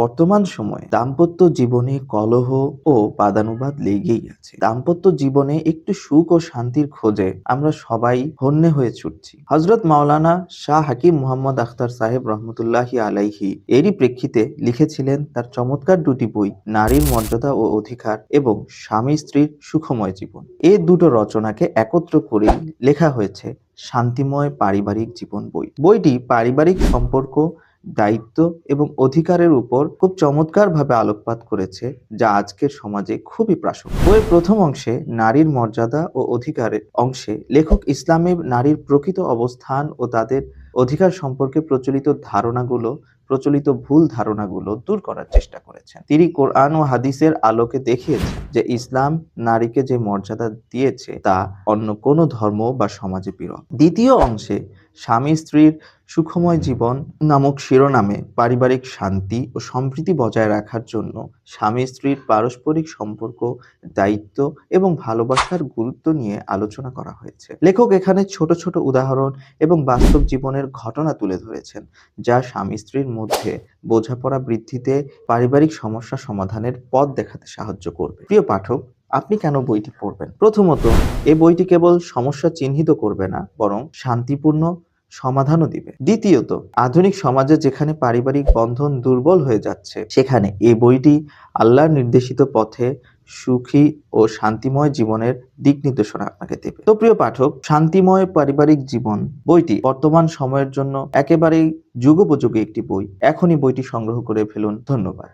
বর্তমান সময়ে দাম্পত্য জীবনে কলহ ও বাদানুবাদ লেগেই আছে। দাম্পত্য জীবনে একটু সুখ ও শান্তির খোঁজে আমরা সবাই হন্যে হয়ে ছুটছি। হজরত মাওলানা শাহ হাকিম মোহাম্মদ আখতার সাহেব রহমতুল্লাহি আলাইহি এরই প্রেক্ষিতে লিখেছিলেন তার চমৎকার দুটি বই, নারীর মর্যাদা ও অধিকার এবং স্বামী স্ত্রীর সুখময় জীবন। এই দুটো রচনাকে একত্র করেই লেখা হয়েছে শান্তিময় পারিবারিক জীবন বই। বইটি পারিবারিক সম্পর্ক দায়িত্ব এবং অধিকারের উপর খুব চমৎকারভাবে আলোকপাত করেছে, যা আজকের সমাজে খুবই প্রাসঙ্গিক। বইয়ের প্রথম অংশে নারীর মর্যাদা ও অধিকারের অংশে লেখক ইসলামে নারীর প্রকৃত অবস্থান ও তাদের অধিকার সম্পর্কে প্রচলিত ধারণাগুলো, প্রচলিত ভুল ধারণাগুলো দূর করার চেষ্টা করেছেন। তিনি কোরআন ও হাদিসের আলোকে দেখিয়েছেন যে ইসলাম নারীকে যে মর্যাদা দিয়েছে, তা অন্য কোনো ধর্ম বা সমাজে বিরল। দ্বিতীয় অংশে স্বামী স্ত্রীর সুখময় জীবন নামক শিরোনামে পারিবারিক শান্তি ও সম্প্রীতি বজায় রাখার জন্য স্বামী স্ত্রীর পারস্পরিক সম্পর্ক, দায়িত্ব এবং ভালোবাসার গুরুত্ব নিয়ে আলোচনা করা হয়েছে। লেখক এখানে ছোট ছোট উদাহরণ এবং বাস্তব জীবনের ঘটনা তুলে ধরেছেন, যা স্বামী স্ত্রীর মধ্যে বোঝাপড়া বৃদ্ধিতে পারিবারিক সমস্যা সমাধানের পথ দেখাতে সাহায্য করবে। প্রিয় পাঠক, আপনি কেন বইটি পড়বেন? প্রথমত এই বইটি কেবল সমস্যা চিহ্নিত করবে না, বরং শান্তিপূর্ণ সমাধানও দিবে। দ্বিতীয়ত, আধুনিক সমাজে যেখানে পারিবারিক বন্ধন দুর্বল হয়ে যাচ্ছে, সেখানে এই বইটি আল্লাহর নির্দেশিত পথে সুখী ও শান্তিময় জীবনের দিক নির্দেশনা আপনাকে দেবে। তো প্রিয় পাঠক, শান্তিময় পারিবারিক জীবন বইটি বর্তমান সময়ের জন্য একেবারেই যুগোপযোগী একটি বই। এখনই বইটি সংগ্রহ করে ফেলুন। ধন্যবাদ।